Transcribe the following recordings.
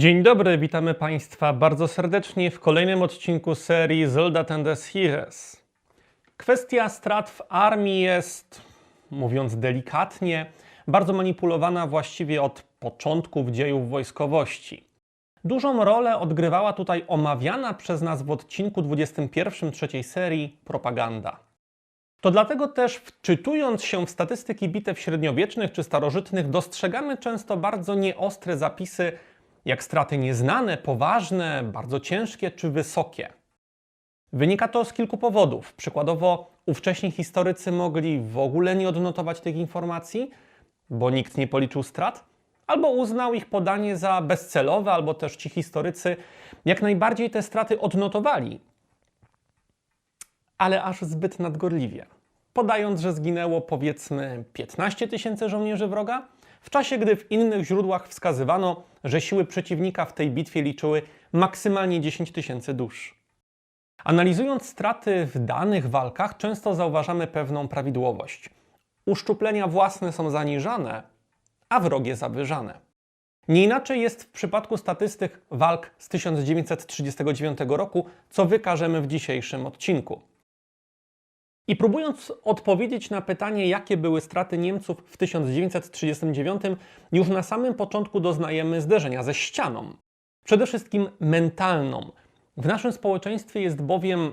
Dzień dobry, witamy Państwa bardzo serdecznie w kolejnym odcinku serii Zelda Tendes Heroes. Kwestia strat w armii jest, mówiąc delikatnie, bardzo manipulowana właściwie od początków dziejów wojskowości. Dużą rolę odgrywała tutaj omawiana przez nas w odcinku 21 trzeciej serii propaganda. To dlatego też, wczytując się w statystyki bitew średniowiecznych czy starożytnych, dostrzegamy często bardzo nieostre zapisy, jak straty nieznane, poważne, bardzo ciężkie czy wysokie. Wynika to z kilku powodów. Przykładowo, ówcześni historycy mogli w ogóle nie odnotować tych informacji, bo nikt nie policzył strat, albo uznał ich podanie za bezcelowe, albo też ci historycy jak najbardziej te straty odnotowali, ale aż zbyt nadgorliwie. Podając, że zginęło powiedzmy 15 tysięcy żołnierzy wroga, w czasie gdy w innych źródłach wskazywano, że siły przeciwnika w tej bitwie liczyły maksymalnie 10 tysięcy dusz. Analizując straty w danych walkach, często zauważamy pewną prawidłowość. Uszczuplenia własne są zaniżane, a wrogie zawyżane. Nie inaczej jest w przypadku statystyk walk z 1939 roku, co wykażemy w dzisiejszym odcinku. I próbując odpowiedzieć na pytanie, jakie były straty Niemców w 1939, już na samym początku doznajemy zderzenia ze ścianą. Przede wszystkim mentalną. W naszym społeczeństwie jest bowiem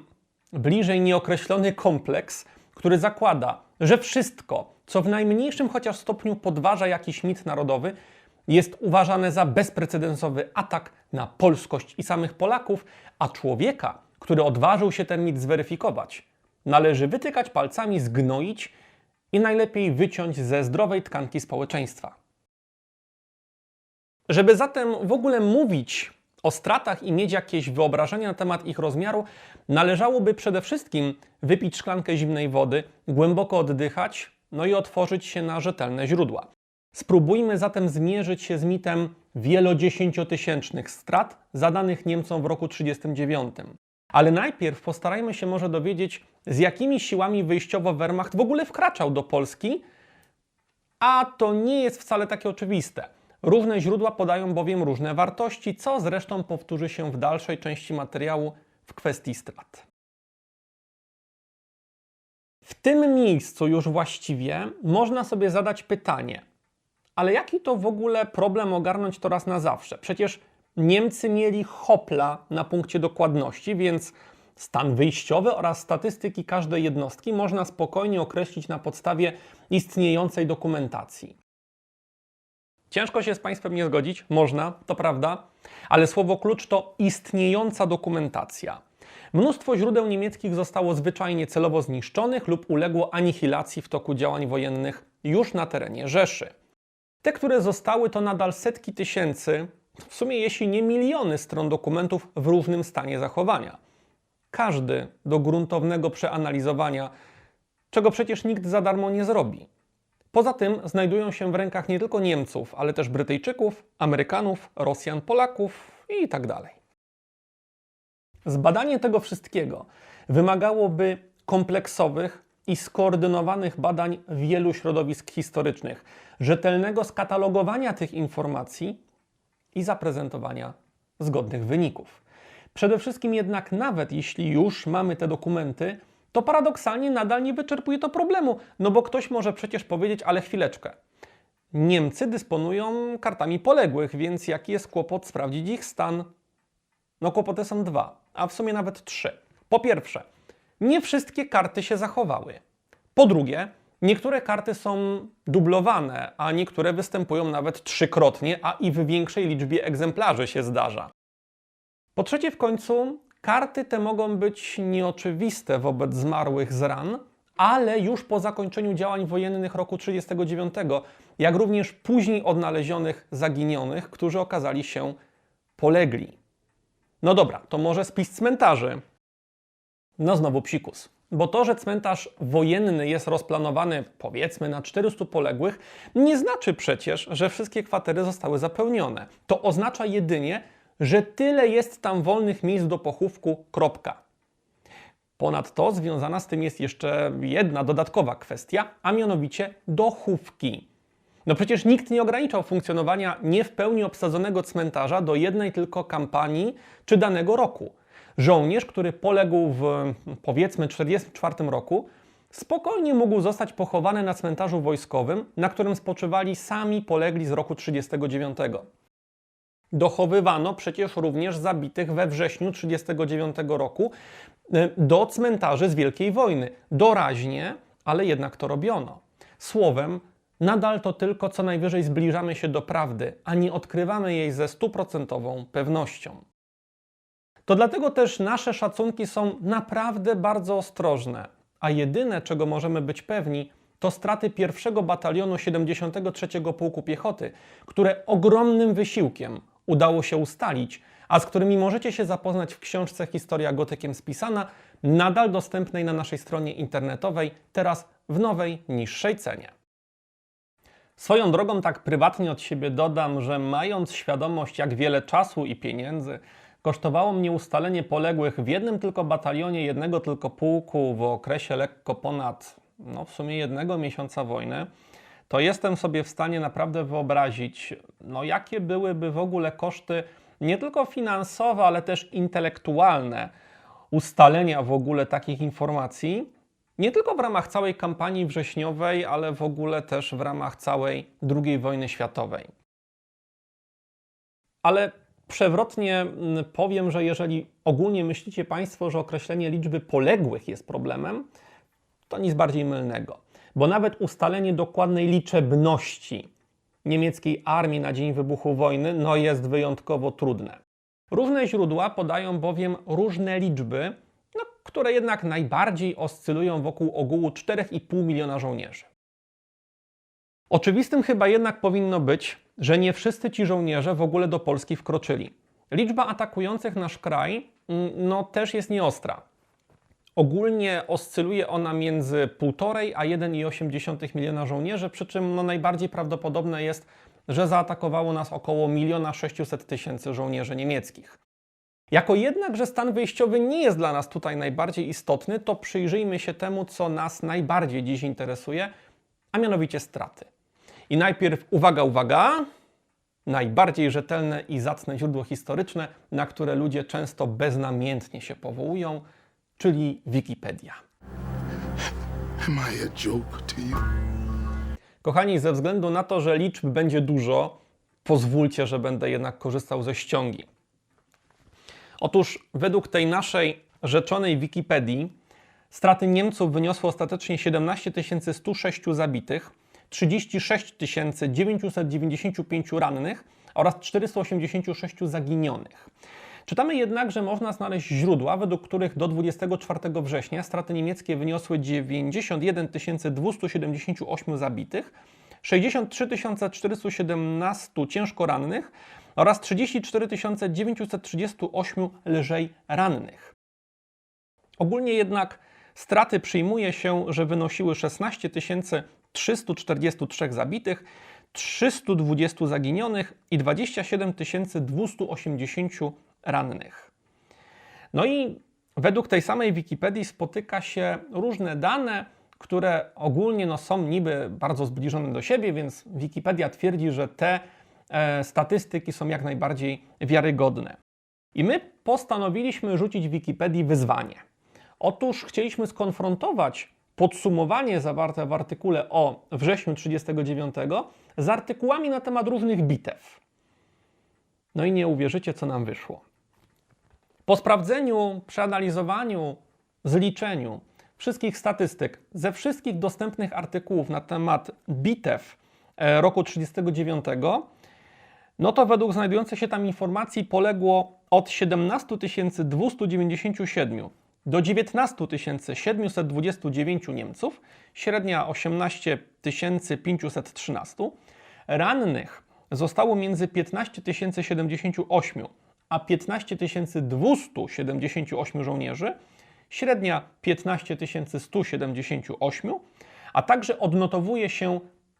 bliżej nieokreślony kompleks, który zakłada, że wszystko, co w najmniejszym chociaż stopniu podważa jakiś mit narodowy, jest uważane za bezprecedensowy atak na polskość i samych Polaków, a człowieka, który odważył się ten mit zweryfikować, należy wytykać palcami, zgnoić i najlepiej wyciąć ze zdrowej tkanki społeczeństwa. Żeby zatem w ogóle mówić o stratach i mieć jakieś wyobrażenia na temat ich rozmiaru, należałoby przede wszystkim wypić szklankę zimnej wody, głęboko oddychać, no i otworzyć się na rzetelne źródła. Spróbujmy zatem zmierzyć się z mitem wielodziesięciotysięcznych strat zadanych Niemcom w roku 1939. Ale najpierw postarajmy się może dowiedzieć, z jakimi siłami wyjściowo Wehrmacht w ogóle wkraczał do Polski, a to nie jest wcale takie oczywiste. Różne źródła podają bowiem różne wartości, co zresztą powtórzy się w dalszej części materiału w kwestii strat. W tym miejscu już właściwie można sobie zadać pytanie, ale jaki to w ogóle problem ogarnąć to raz na zawsze? Przecież Niemcy mieli hopla na punkcie dokładności, więc stan wyjściowy oraz statystyki każdej jednostki można spokojnie określić na podstawie istniejącej dokumentacji. Ciężko się z Państwem nie zgodzić, można, to prawda, ale słowo klucz to istniejąca dokumentacja. Mnóstwo źródeł niemieckich zostało zwyczajnie celowo zniszczonych lub uległo anihilacji w toku działań wojennych już na terenie Rzeszy. Te, które zostały, to nadal setki tysięcy, w sumie jeśli nie miliony stron dokumentów w różnym stanie zachowania. Każdy do gruntownego przeanalizowania, czego przecież nikt za darmo nie zrobi. Poza tym znajdują się w rękach nie tylko Niemców, ale też Brytyjczyków, Amerykanów, Rosjan, Polaków i tak dalej. Zbadanie tego wszystkiego wymagałoby kompleksowych i skoordynowanych badań wielu środowisk historycznych, rzetelnego skatalogowania tych informacji i zaprezentowania zgodnych wyników. Przede wszystkim jednak, nawet jeśli już mamy te dokumenty, to paradoksalnie nadal nie wyczerpuje to problemu, no bo ktoś może przecież powiedzieć, ale chwileczkę. Niemcy dysponują kartami poległych, więc jaki jest kłopot sprawdzić ich stan? No kłopoty są dwa, a w sumie nawet trzy. Po pierwsze, nie wszystkie karty się zachowały. Po drugie, niektóre karty są dublowane, a niektóre występują nawet trzykrotnie, a i w większej liczbie egzemplarzy się zdarza. Po trzecie, w końcu, karty te mogą być nieoczywiste wobec zmarłych z ran, ale już po zakończeniu działań wojennych roku 1939, jak również później odnalezionych zaginionych, którzy okazali się polegli. No dobra, to może spis cmentarzy. No znowu psikus. Bo to, że cmentarz wojenny jest rozplanowany powiedzmy na 400 poległych, nie znaczy przecież, że wszystkie kwatery zostały zapełnione. To oznacza jedynie, że tyle jest tam wolnych miejsc do pochówku, kropka. Ponadto związana z tym jest jeszcze jedna dodatkowa kwestia, a mianowicie dochówki. No przecież nikt nie ograniczał funkcjonowania nie w pełni obsadzonego cmentarza do jednej tylko kampanii czy danego roku. Żołnierz, który poległ w powiedzmy 1944 roku, spokojnie mógł zostać pochowany na cmentarzu wojskowym, na którym spoczywali sami polegli z roku 1939. Dochowywano przecież również zabitych we wrześniu 1939 roku y, do cmentarzy z Wielkiej Wojny. Doraźnie, ale jednak to robiono. Słowem, nadal to tylko co najwyżej zbliżamy się do prawdy, a nie odkrywamy jej ze stuprocentową pewnością. To dlatego też nasze szacunki są naprawdę bardzo ostrożne, a jedyne, czego możemy być pewni, to straty pierwszego batalionu 73 Pułku Piechoty, które ogromnym wysiłkiem udało się ustalić, a z którymi możecie się zapoznać w książce Historia Gotykiem spisana, nadal dostępnej na naszej stronie internetowej, teraz w nowej, niższej cenie. Swoją drogą, tak prywatnie od siebie dodam, że mając świadomość, jak wiele czasu i pieniędzy kosztowało mnie ustalenie poległych w jednym tylko batalionie, jednego tylko pułku w okresie lekko ponad, no w sumie jednego miesiąca wojny, to jestem sobie w stanie naprawdę wyobrazić, no jakie byłyby w ogóle koszty nie tylko finansowe, ale też intelektualne ustalenia w ogóle takich informacji, nie tylko w ramach całej kampanii wrześniowej, ale w ogóle też w ramach całej II wojny światowej. Ale przewrotnie mm, powiem, że jeżeli ogólnie myślicie Państwo, że określenie liczby poległych jest problemem, to nic bardziej mylnego. Bo nawet ustalenie dokładnej liczebności niemieckiej armii na dzień wybuchu wojny no jest wyjątkowo trudne. Różne źródła podają bowiem różne liczby, no, które jednak najbardziej oscylują wokół ogółu 4,5 miliona żołnierzy. Oczywistym chyba jednak powinno być, że nie wszyscy ci żołnierze w ogóle do Polski wkroczyli. Liczba atakujących nasz kraj mm, no, też jest nieostra. Ogólnie oscyluje ona między 1,5 a 1,8 miliona żołnierzy, przy czym no, najbardziej prawdopodobne jest, że zaatakowało nas około 1 600 tysięcy żołnierzy niemieckich. Jako jednak, że stan wyjściowy nie jest dla nas tutaj najbardziej istotny, to przyjrzyjmy się temu, co nas najbardziej dziś interesuje, a mianowicie straty. I najpierw, uwaga, uwaga, najbardziej rzetelne i zacne źródło historyczne, na które ludzie często beznamiętnie się powołują, czyli Wikipedia. Am I a joke to you? Kochani, ze względu na to, że liczb będzie dużo, pozwólcie, że będę jednak korzystał ze ściągi. Otóż według tej naszej rzeczonej Wikipedii straty Niemców wyniosły ostatecznie 17 106 zabitych, 36 995 rannych oraz 486 zaginionych. Czytamy jednak, że można znaleźć źródła, według których do 24 września straty niemieckie wyniosły 91 278 zabitych, 63 417 ciężko rannych oraz 34 938 lżej rannych. Ogólnie jednak straty przyjmuje się, że wynosiły 16 343 zabitych, 320 zaginionych i 27 280 rannych. No i według tej samej Wikipedii spotyka się różne dane, które ogólnie no, są niby bardzo zbliżone do siebie, więc Wikipedia twierdzi, że te e, statystyki są jak najbardziej wiarygodne. I my postanowiliśmy rzucić Wikipedii wyzwanie. Otóż chcieliśmy skonfrontować podsumowanie zawarte w artykule o wrześniu 1939 z artykułami na temat różnych bitew. No i nie uwierzycie, co nam wyszło. Po sprawdzeniu, przeanalizowaniu, zliczeniu wszystkich statystyk ze wszystkich dostępnych artykułów na temat bitew e, roku 1939, no to według znajdujących się tam informacji poległo od 17 297 do 19 729 Niemców, średnia 18 513. Rannych zostało między 15 078 a 15 278 żołnierzy, średnia 15 178, a także odnotowuje się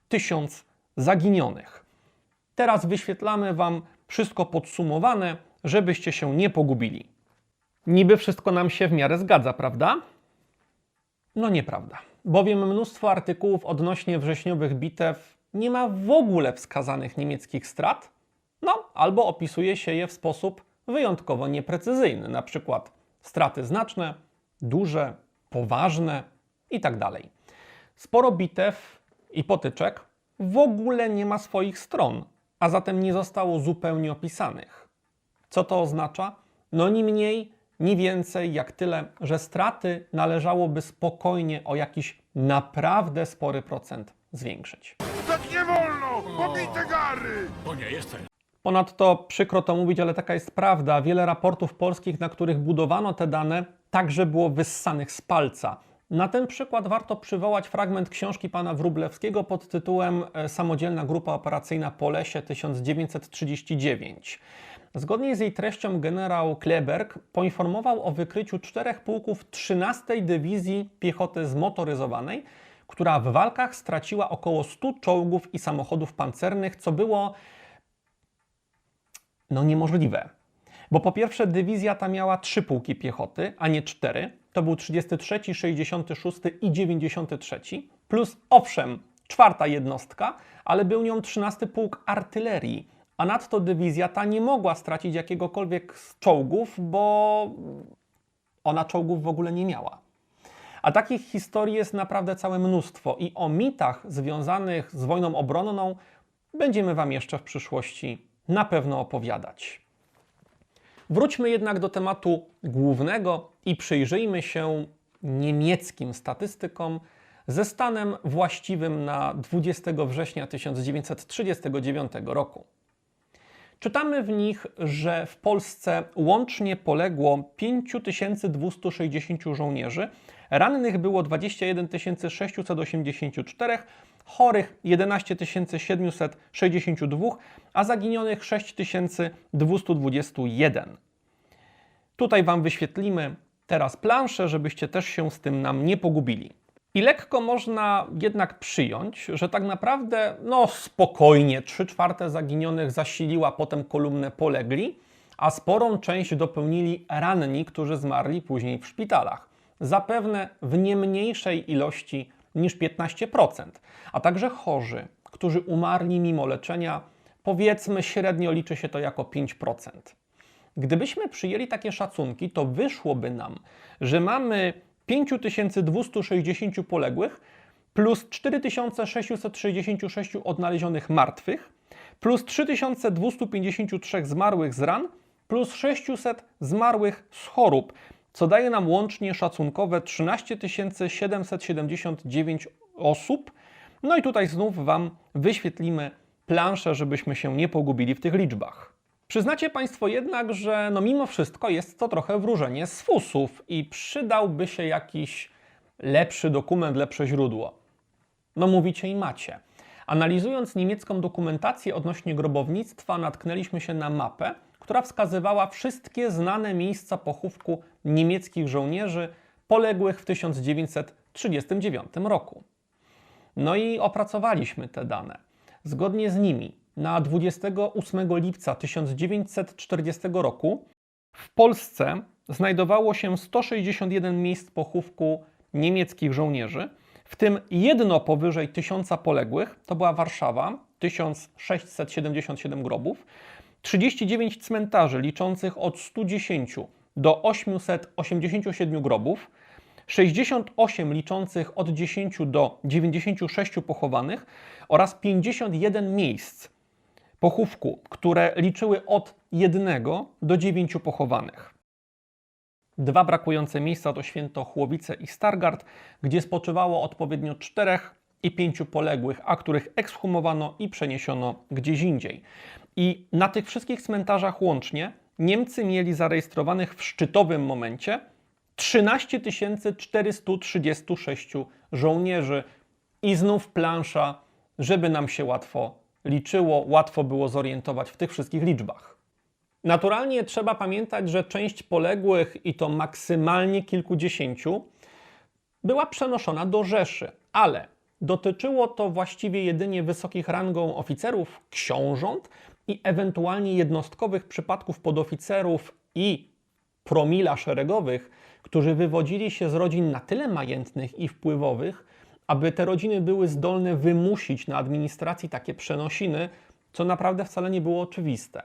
1000 zaginionych. Teraz wyświetlamy Wam wszystko podsumowane, żebyście się nie pogubili. Niby wszystko nam się w miarę zgadza, prawda? No nieprawda. Bowiem mnóstwo artykułów odnośnie wrześniowych bitew nie ma w ogóle wskazanych niemieckich strat, no albo opisuje się je w sposób wyjątkowo nieprecyzyjny, na przykład straty znaczne, duże, poważne itd. Sporo bitew i potyczek w ogóle nie ma swoich stron, a zatem nie zostało zupełnie opisanych. Co to oznacza? No ni mniej, ni więcej jak tyle, że straty należałoby spokojnie o jakiś naprawdę spory procent zwiększyć. Tak nie wolno! Pobite gary! Ponadto przykro to mówić, ale taka jest prawda. Wiele raportów polskich, na których budowano te dane, także było wyssanych z palca. Na ten przykład warto przywołać fragment książki pana Wróblewskiego pod tytułem e, Samodzielna Grupa Operacyjna Polesie 1939. Zgodnie z jej treścią generał Kleberg poinformował o wykryciu czterech pułków 13 Dywizji Piechoty Zmotoryzowanej, która w walkach straciła około 100 czołgów i samochodów pancernych, co było no niemożliwe. Bo po pierwsze dywizja ta miała trzy pułki piechoty, a nie cztery. To był 33, 66 i 93. Plus owszem, czwarta jednostka, ale był nią 13 pułk artylerii. A nadto dywizja ta nie mogła stracić jakiegokolwiek z czołgów, bo ona czołgów w ogóle nie miała. A takich historii jest naprawdę całe mnóstwo i o mitach związanych z wojną obronną będziemy Wam jeszcze w przyszłości na pewno opowiadać. Wróćmy jednak do tematu głównego i przyjrzyjmy się niemieckim statystykom ze stanem właściwym na 20 września 1939 roku. Czytamy w nich, że w Polsce łącznie poległo 5260 żołnierzy, rannych było 21 684, chorych 11 762, a zaginionych 6221. Tutaj Wam wyświetlimy teraz planszę, żebyście też się z tym nam nie pogubili. I lekko można jednak przyjąć, że tak naprawdę, no spokojnie, 3 czwarte zaginionych zasiliła potem kolumnę polegli, a sporą część dopełnili ranni, którzy zmarli później w szpitalach. Zapewne w nie mniejszej ilości niż 15%, a także chorzy, którzy umarli mimo leczenia, powiedzmy średnio liczy się to jako 5%. Gdybyśmy przyjęli takie szacunki, to wyszłoby nam, że mamy 5260 poległych plus 4666 odnalezionych martwych plus 3253 zmarłych z ran plus 600 zmarłych z chorób, co daje nam łącznie szacunkowe 13 779 osób. No i tutaj znów Wam wyświetlimy planszę, żebyśmy się nie pogubili w tych liczbach. Przyznacie Państwo jednak, że no mimo wszystko jest to trochę wróżenie z fusów i przydałby się jakiś lepszy dokument, lepsze źródło. No mówicie i macie. Analizując niemiecką dokumentację odnośnie grobownictwa, natknęliśmy się na mapę, która wskazywała wszystkie znane miejsca pochówku niemieckich żołnierzy poległych w 1939 roku. No i opracowaliśmy te dane. Zgodnie z nimi, na 28 lipca 1940 roku w Polsce znajdowało się 161 miejsc pochówku niemieckich żołnierzy, w tym jedno powyżej 1000 poległych, to była Warszawa, 1677 grobów, 39 cmentarzy liczących od 110 do 887 grobów, 68 liczących od 10 do 96 pochowanych oraz 51 miejsc pochówku, które liczyły od 1 do 9 pochowanych. Dwa brakujące miejsca to święto Chłowice i Stargard, gdzie spoczywało odpowiednio czterech i pięciu poległych, a których ekshumowano i przeniesiono gdzieś indziej. I na tych wszystkich cmentarzach łącznie Niemcy mieli zarejestrowanych w szczytowym momencie 13 436 żołnierzy. I znów plansza, żeby nam się łatwo liczyło, łatwo było zorientować w tych wszystkich liczbach. Naturalnie trzeba pamiętać, że część poległych, i to maksymalnie kilkudziesięciu, była przenoszona do Rzeszy, ale dotyczyło to właściwie jedynie wysokich rangą oficerów, książąt i ewentualnie jednostkowych przypadków podoficerów i promila szeregowych, którzy wywodzili się z rodzin na tyle majętnych i wpływowych, aby te rodziny były zdolne wymusić na administracji takie przenosiny, co naprawdę wcale nie było oczywiste.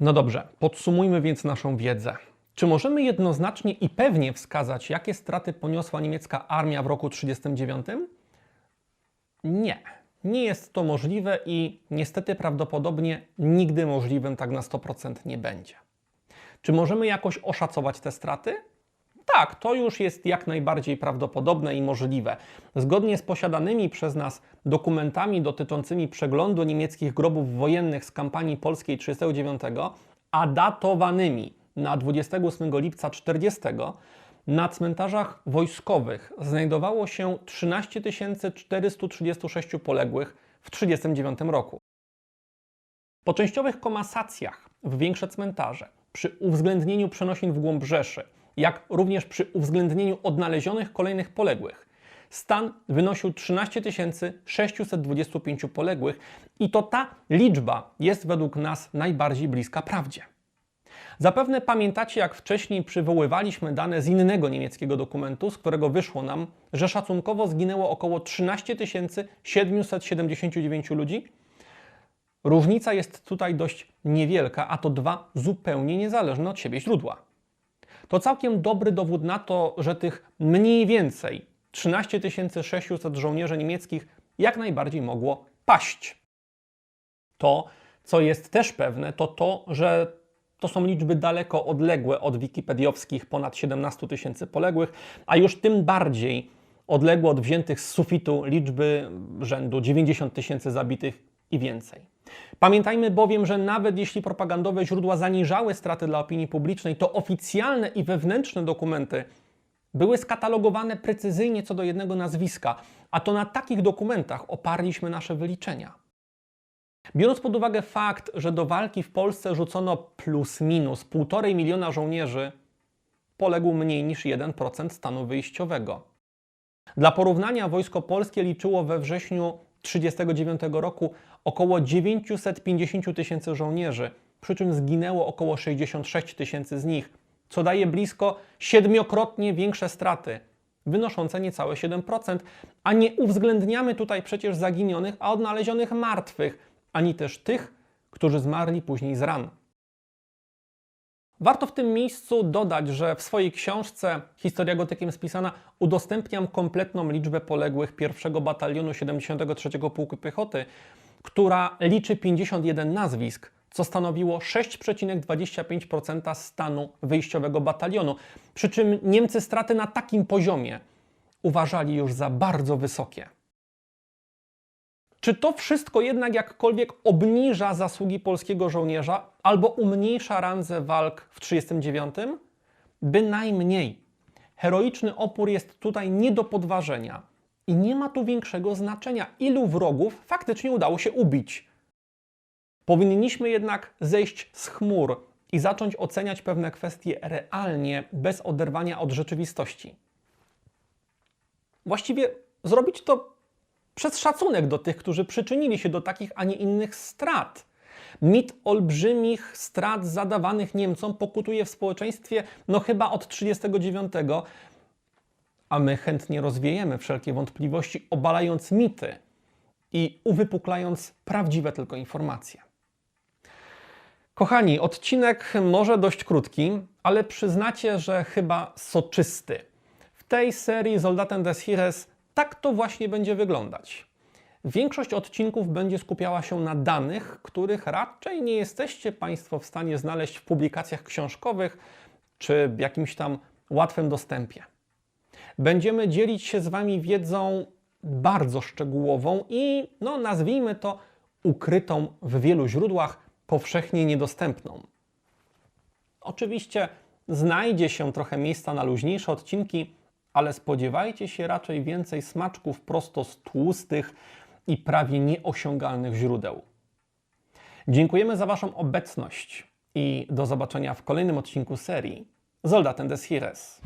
No dobrze, podsumujmy więc naszą wiedzę. Czy możemy jednoznacznie i pewnie wskazać, jakie straty poniosła niemiecka armia w roku 1939? Nie. Nie jest to możliwe i niestety prawdopodobnie nigdy możliwym tak na 100% nie będzie. Czy możemy jakoś oszacować te straty? Tak, to już jest jak najbardziej prawdopodobne i możliwe. Zgodnie z posiadanymi przez nas dokumentami dotyczącymi przeglądu niemieckich grobów wojennych z kampanii polskiej 1939, a datowanymi na 28 lipca 40, na cmentarzach wojskowych znajdowało się 13 436 poległych w 1939 roku. Po częściowych komasacjach w większe cmentarze, przy uwzględnieniu przenosin w głąb Rzeszy, jak również przy uwzględnieniu odnalezionych kolejnych poległych, stan wynosił 13 625 poległych i to ta liczba jest według nas najbardziej bliska prawdzie. Zapewne pamiętacie, jak wcześniej przywoływaliśmy dane z innego niemieckiego dokumentu, z którego wyszło nam, że szacunkowo zginęło około 13 779 ludzi? Różnica jest tutaj dość niewielka, a to dwa zupełnie niezależne od siebie źródła. To całkiem dobry dowód na to, że tych mniej więcej 13 600 żołnierzy niemieckich jak najbardziej mogło paść. To, co jest też pewne, to to, że to są liczby daleko odległe od wikipediowskich ponad 17 tysięcy poległych, a już tym bardziej odległe od wziętych z sufitu liczby rzędu 90 tysięcy zabitych i więcej. Pamiętajmy bowiem, że nawet jeśli propagandowe źródła zaniżały straty dla opinii publicznej, to oficjalne i wewnętrzne dokumenty były skatalogowane precyzyjnie co do jednego nazwiska, a to na takich dokumentach oparliśmy nasze wyliczenia. Biorąc pod uwagę fakt, że do walki w Polsce rzucono plus minus 1,5 miliona żołnierzy, poległ mniej niż 1% stanu wyjściowego. Dla porównania wojsko polskie liczyło we wrześniu 1939 roku około 950 tysięcy żołnierzy, przy czym zginęło około 66 tysięcy z nich, co daje blisko siedmiokrotnie większe straty, wynoszące niecałe 7%, a nie uwzględniamy tutaj przecież zaginionych, a odnalezionych martwych, ani też tych, którzy zmarli później z ran. Warto w tym miejscu dodać, że w swojej książce Historia gotykiem spisana udostępniam kompletną liczbę poległych 1 Batalionu 73 Pułku Piechoty, która liczy 51 nazwisk, co stanowiło 6,25% stanu wyjściowego batalionu. Przy czym Niemcy straty na takim poziomie uważali już za bardzo wysokie. Czy to wszystko jednak jakkolwiek obniża zasługi polskiego żołnierza albo umniejsza rangę walk w 1939? Bynajmniej. Heroiczny opór jest tutaj nie do podważenia i nie ma tu większego znaczenia, ilu wrogów faktycznie udało się ubić. Powinniśmy jednak zejść z chmur i zacząć oceniać pewne kwestie realnie, bez oderwania od rzeczywistości. Właściwie zrobić to przez szacunek do tych, którzy przyczynili się do takich, a nie innych strat. Mit olbrzymich strat zadawanych Niemcom pokutuje w społeczeństwie no chyba od 1939, a my chętnie rozwiejemy wszelkie wątpliwości, obalając mity i uwypuklając prawdziwe tylko informacje. Kochani, odcinek może dość krótki, ale przyznacie, że chyba soczysty. W tej serii Soldaten des Heeres tak to właśnie będzie wyglądać. Większość odcinków będzie skupiała się na danych, których raczej nie jesteście Państwo w stanie znaleźć w publikacjach książkowych czy w jakimś tam łatwym dostępie. Będziemy dzielić się z Wami wiedzą bardzo szczegółową i, no, nazwijmy to, ukrytą w wielu źródłach, powszechnie niedostępną. Oczywiście znajdzie się trochę miejsca na luźniejsze odcinki, ale spodziewajcie się raczej więcej smaczków prosto z tłustych i prawie nieosiągalnych źródeł. Dziękujemy za Waszą obecność i do zobaczenia w kolejnym odcinku serii Soldaten des Heeres.